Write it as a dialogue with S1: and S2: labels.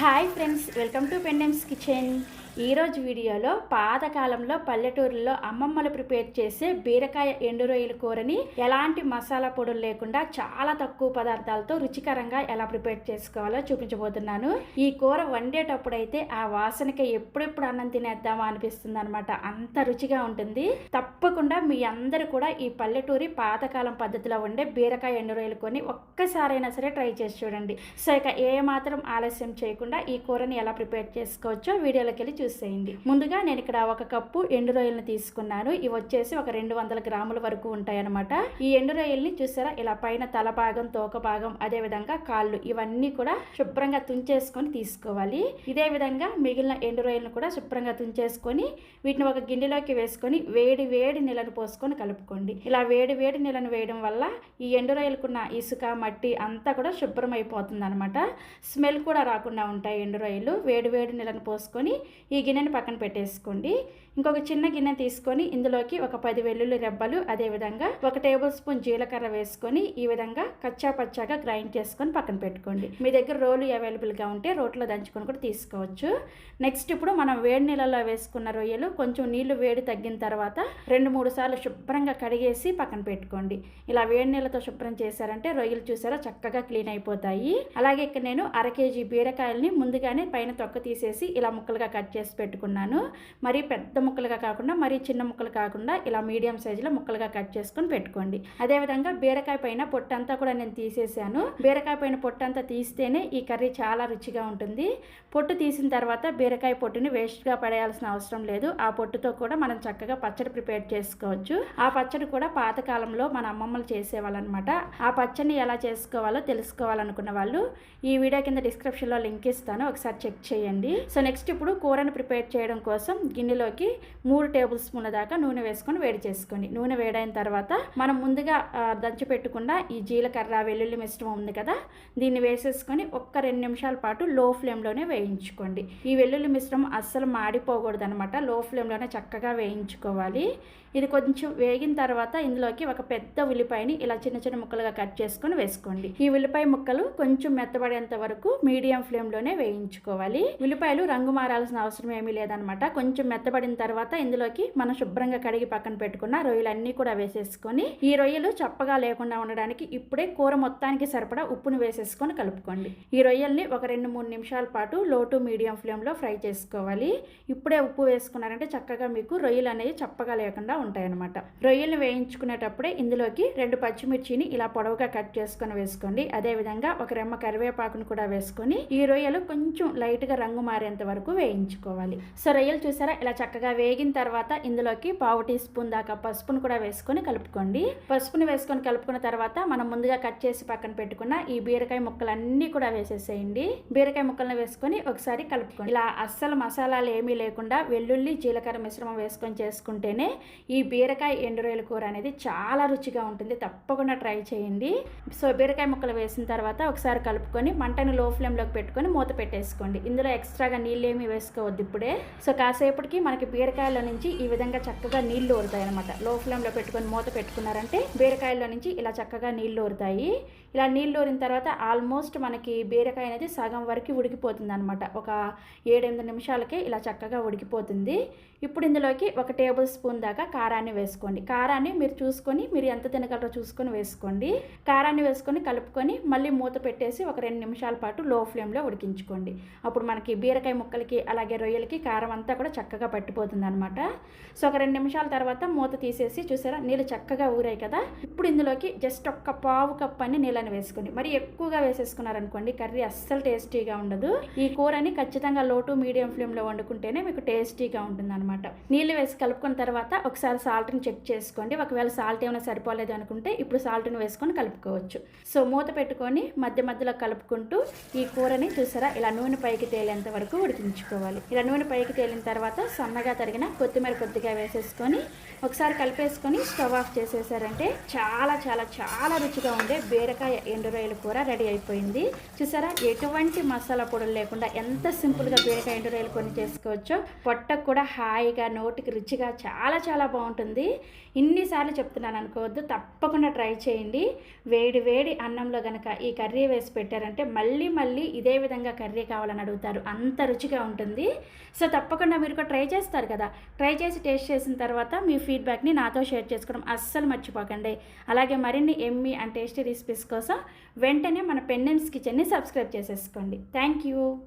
S1: hi friends welcome to Pendem's kitchen ఈరోజు వీడియోలో పాతకాలంలో పల్లెటూరులో అమ్మమ్మలు ప్రిపేర్ చేసే బీరకాయ ఎండు రొయ్యల కూరని ఎలాంటి మసాలా పొడులు లేకుండా చాలా తక్కువ పదార్థాలతో రుచికరంగా ఎలా ప్రిపేర్ చేసుకోవాలో చూపించబోతున్నాను. ఈ కూర వండేటప్పుడు అయితే ఆ వాసనకి ఎప్పుడెప్పుడు అన్నం తినేద్దామా అనిపిస్తుంది అనమాట అంత రుచిగా ఉంటుంది. తప్పకుండా మీ అందరూ కూడా ఈ పల్లెటూరి పాతకాలం పద్ధతిలో ఉండే బీరకాయ ఎండు రొయ్యలు కొని ఒక్కసారైనా సరే ట్రై చేసి చూడండి. సో ఇక ఏ మాత్రం ఆలస్యం చేయకుండా ఈ కూరని ఎలా ప్రిపేర్ చేసుకోవచ్చో వీడియోలోకి వెళ్ళి చూసేయండి. ముందుగా నేను ఇక్కడ ఒక కప్పు ఎండు రొయ్యలను తీసుకున్నాను. ఇవి వచ్చేసి ఒక రెండు వందల గ్రాముల వరకు ఉంటాయన్నమాట. ఈ ఎండు రొయ్యల్ని చూసారా? ఇలా పైన తల భాగం తోక భాగం అదే విధంగా కాళ్ళు ఇవన్నీ కూడా శుభ్రంగా తుంచేసుకొని తీసుకోవాలి. ఇదే విధంగా మిగిలిన ఎండు రొయ్యలను కూడా శుభ్రంగా తుంచేసుకొని వీటిని ఒక గిన్నెలోకి వేసుకొని వేడి వేడి నీళ్ళను పోసుకొని కలుపుకోండి. ఇలా వేడి వేడి నీళ్ళను వేయడం వల్ల ఈ ఎండు రొయ్యలకున్న ఇసుక మట్టి అంతా కూడా శుభ్రం అయిపోతుంది అనమాట స్మెల్ కూడా రాకుండా ఉంటాయి ఎండు రొయ్యలు. వేడి వేడి నీళ్ళను పోసుకొని ఈ గిన్నెని పక్కన పెట్టేసుకోండి. ఇంకొక చిన్న గిన్నె తీసుకొని ఇందులోకి ఒక పది వెల్లుల్లి రెబ్బలు అదేవిధంగా ఒక టేబుల్ స్పూన్ జీలకర్ర వేసుకొని ఈ విధంగా కచ్చా పచ్చాగా గ్రైండ్ చేసుకొని పక్కన పెట్టుకోండి. మీ దగ్గర రోలు అవైలబుల్గా ఉంటే రోట్లో దంచుకొని కూడా తీసుకోవచ్చు. నెక్స్ట్ ఇప్పుడు మనం వేడి నీళ్ళలో వేసుకున్న రొయ్యలు కొంచెం నీళ్ళు వేడి తగ్గిన తర్వాత రెండు మూడు సార్లు శుభ్రంగా కడిగేసి పక్కన పెట్టుకోండి. ఇలా వేడి నీళ్ళతో శుభ్రం చేశారంటే రొయ్యలు చూసారా చక్కగా క్లీన్ అయిపోతాయి. అలాగే ఇక్కడ నేను అర కేజీ బీరకాయల్ని ముందుగానే పైన తొక్క తీసేసి ఇలా ముక్కలుగా కట్ చేసి పెట్టుకున్నాను. మరి పెద్ద ముక్కలుగా కాకుండా మరి చిన్న ముక్కలు కాకుండా ఇలా మీడియం సైజులో ముక్కలుగా కట్ చేసుకొని పెట్టుకోండి. అదేవిధంగా బీరకాయ పైన పొట్టంతా కూడా నేను తీసేసాను. బీరకాయ పైన పొట్టంతా తీస్తేనే ఈ కర్రీ చాలా రుచిగా ఉంటుంది. పొట్టు తీసిన తర్వాత బీరకాయ పొట్టుని వేస్ట్గా పడేయాల్సిన అవసరం లేదు. ఆ పొట్టుతో కూడా మనం చక్కగా పచ్చడి ప్రిపేర్ చేసుకోవచ్చు. ఆ పచ్చడి కూడా పాతకాలంలో మన అమ్మమ్మలు చేసేవాళ్ళనమాట. ఆ పచ్చడిని ఎలా చేసుకోవాలో తెలుసుకోవాలనుకున్న వాళ్ళు ఈ వీడియో కింద డిస్క్రిప్షన్లో లింక్ ఇస్తాను. ఒకసారి చెక్ చేయండి. సో నెక్స్ట్ ఇప్పుడు కూరని ప్రిపేర్ చేయడం కోసం గిన్నెలోకి మూడు టేబుల్ స్పూన్ల దాకా నూనె వేసుకొని వేడి చేసుకోండి. నూనె వేడైన తర్వాత మనం ముందుగా దంచి పెట్టుకున్న ఈ జీలకర్ర వెల్లుల్లి మిశ్రమం ఉంది కదా దీన్ని వేసేసుకొని ఒక్క రెండు నిమిషాల పాటు లో ఫ్లేమ్లోనే వేయించుకోండి. ఈ వెల్లుల్లి మిశ్రమం అస్సలు మాడిపోకూడదు అనమాట లో ఫ్లేమ్లోనే చక్కగా వేయించుకోవాలి. ఇది కొంచెం వేగిన తర్వాత ఇందులోకి ఒక పెద్ద ఉల్లిపాయని ఇలా చిన్న చిన్న ముక్కలుగా కట్ చేసుకొని వేసుకోండి. ఈ ఉల్లిపాయ ముక్కలు కొంచెం మెత్తబడేంత వరకు మీడియం ఫ్లేమ్లోనే వేయించుకోవాలి. ఉల్లిపాయలు రంగు మారాల్సిన అవసరం ఏమీ లేదనమాట కొంచెం మెత్తబడిన తర్వాత ఇందులోకి మనం శుభ్రంగా కడిగి పక్కన పెట్టుకున్న రొయ్యలన్నీ కూడా వేసేసుకొని ఈ రొయ్యలు చప్పగా లేకుండా ఉండడానికి ఇప్పుడే కూర మొత్తానికి సరిపడా ఉప్పును వేసేసుకొని కలుపుకోండి. ఈ రొయ్యల్ని ఒక రెండు మూడు నిమిషాల పాటు లో టు మీడియం ఫ్లేమ్లో ఫ్రై చేసుకోవాలి. ఇప్పుడే ఉప్పు వేసుకున్నారంటే చక్కగా మీకు రొయ్యలు అనేవి చప్పగా లేకుండా ఉంటాయన్నమాట. రొయ్యల్ని వేయించుకునేటప్పుడే ఇందులోకి రెండు పచ్చిమిర్చిని ఇలా పొడవుగా కట్ చేసుకొని వేసుకోండి. అదేవిధంగా ఒక రెమ్మ కరివేపాకును కూడా వేసుకొని ఈ రొయ్యలు కొంచెం లైట్గా రంగు మారేంత వరకు వేయించుకోవాలి. సో రొయ్యలు చూసారా? ఇలా చక్కగా వేగిన తర్వాత ఇందులోకి పావు టీ స్పూన్ దాకా పసుపును కూడా వేసుకొని కలుపుకోండి. పసుపుని వేసుకొని కలుపుకున్న తర్వాత మనం ముందుగా కట్ చేసి పక్కన పెట్టుకున్న ఈ బీరకాయ ముక్కలన్నీ కూడా వేసేసేయండి. బీరకాయ ముక్కలను వేసుకొని ఒకసారి కలుపుకోండి. ఇలా అస్సలు మసాలాలు ఏమీ లేకుండా వెల్లుల్లి జీలకర్ర మిశ్రమం వేసుకొని చేసుకుంటేనే ఈ బీరకాయ ఎండు రొయ్యల కూర అనేది చాలా రుచిగా ఉంటుంది. తప్పకుండా ట్రై చేయండి. సో బీరకాయ ముక్కలు వేసిన తర్వాత ఒకసారి కలుపుకొని మంటను లో ఫ్లేమ్లోకి పెట్టుకొని మూత పెట్టేసుకోండి. ఇందులో ఎక్స్ట్రాగా నీళ్ళు ఏమీ వేసుకోవద్దు. ఇప్పుడే. సో కాసేపటికి మనకి బీరకాయలో నుంచి ఈ విధంగా చక్కగా నీళ్ళు ఊరుతాయి అనమాట లో ఫ్లేమ్లో పెట్టుకొని మూత పెట్టుకున్నారంటే బీరకాయలో నుంచి ఇలా చక్కగా నీళ్ళు ఊరుతాయి. ఇలా నీళ్ళు ఊరిన తర్వాత ఆల్మోస్ట్ మనకి బీరకాయ అనేది సగం వరకు ఉడికిపోతుంది అనమాట ఒక ఏడెనిమిది నిమిషాలకే ఇలా చక్కగా ఉడికిపోతుంది. ఇప్పుడు ఇందులోకి ఒక టేబుల్ స్పూన్ దాకా కారాన్ని వేసుకోండి. కారాన్ని మీరు చూసుకొని మీరు ఎంత తినగలరో చూసుకొని వేసుకోండి. కారాన్ని వేసుకొని కలుపుకొని మళ్ళీ మూత పెట్టేసి ఒక రెండు నిమిషాల పాటు లో ఫ్లేమ్లో ఉడికించుకోండి. అప్పుడు మనకి బీరకాయ ముక్కలకి అలాగే రొయ్యలకి కారం అంతా కూడా చక్కగా పట్టిపోతుంది అనమాట సో ఒక రెండు నిమిషాల తర్వాత మూత తీసేసి చూసారా? నీళ్ళు చక్కగా ఊరాయి కదా? ఇప్పుడు ఇందులోకి జస్ట్ ఒక్క పావు కప్ అని నీళ్ళని వేసుకోండి. మరి ఎక్కువగా వేసేసుకున్నారనుకోండి కర్రీ అస్సలు టేస్టీగా ఉండదు. ఈ కూరని ఖచ్చితంగా లోటు మీడియం ఫ్లేమ్లో వండుకుంటేనే మీకు టేస్టీగా ఉంటుంది అనమాట నీళ్ళు వేసి కలుపుకున్న తర్వాత ఒకసారి సాల్ట్ని చెక్ చేసుకోండి. ఒకవేళ సాల్ట్ ఏమైనా సరిపోలేదు అనుకుంటే ఇప్పుడు సాల్ట్ని వేసుకొని కలుపుకోవచ్చు. సో మూత పెట్టుకొని మధ్య మధ్యలో కలుపుకుంటూ ఈ కూరని చూసారా? ఇలా నూనె పైకి తేలేంత వరకు ఉడికించుకోవాలి. ఇలా నూనె పైకి తేలిన తర్వాత సన్నగా తరిగిన కొత్తిమీర కొద్దిగా వేసేసుకొని ఒకసారి కలిపేసుకొని స్టవ్ ఆఫ్ చేసేసారంటే చాలా చాలా చాలా రుచిగా ఉండే బీరకాయ ఎండు కూర రెడీ అయిపోయింది. చూసారా? ఎటువంటి మసాలా పొడులు లేకుండా ఎంత సింపుల్గా బీరకాయ ఎండురాయలు కొని కొన్ని చేసుకోవచ్చో. పొట్టకు కూడా హాయిగా నోటికి రుచిగా చాలా చాలా బాగుంటుంది. ఇన్నిసార్లు చెప్తున్నాను అనుకోవద్దు తప్పకుండా ట్రై చేయండి. వేడి వేడి అన్నంలో కనుక ఈ కర్రీ వేసి పెట్టారంటే మళ్ళీ మళ్ళీ ఇదే విధంగా కర్రీ కావాలని అడుగుతారు. అంత రుచిగా ఉంటుంది. సో తప్పకుండా మీరు కూడా ట్రై చేస్తారు కదా. ట్రై చేసి టేస్ట్ చేసిన తర్వాత మీ ఫీడ్బ్యాక్ని నాతో షేర్ చేసుకోవడం అస్సలు మర్చిపోకండి. అలాగే మరిన్ని ఎమ్మి అండ్ టేస్టీ రెసిపీస్ కోసం వెంటనే మన పెండెన్స్ కిచెన్ని సబ్స్క్రైబ్ చేసేసుకోండి. Thank you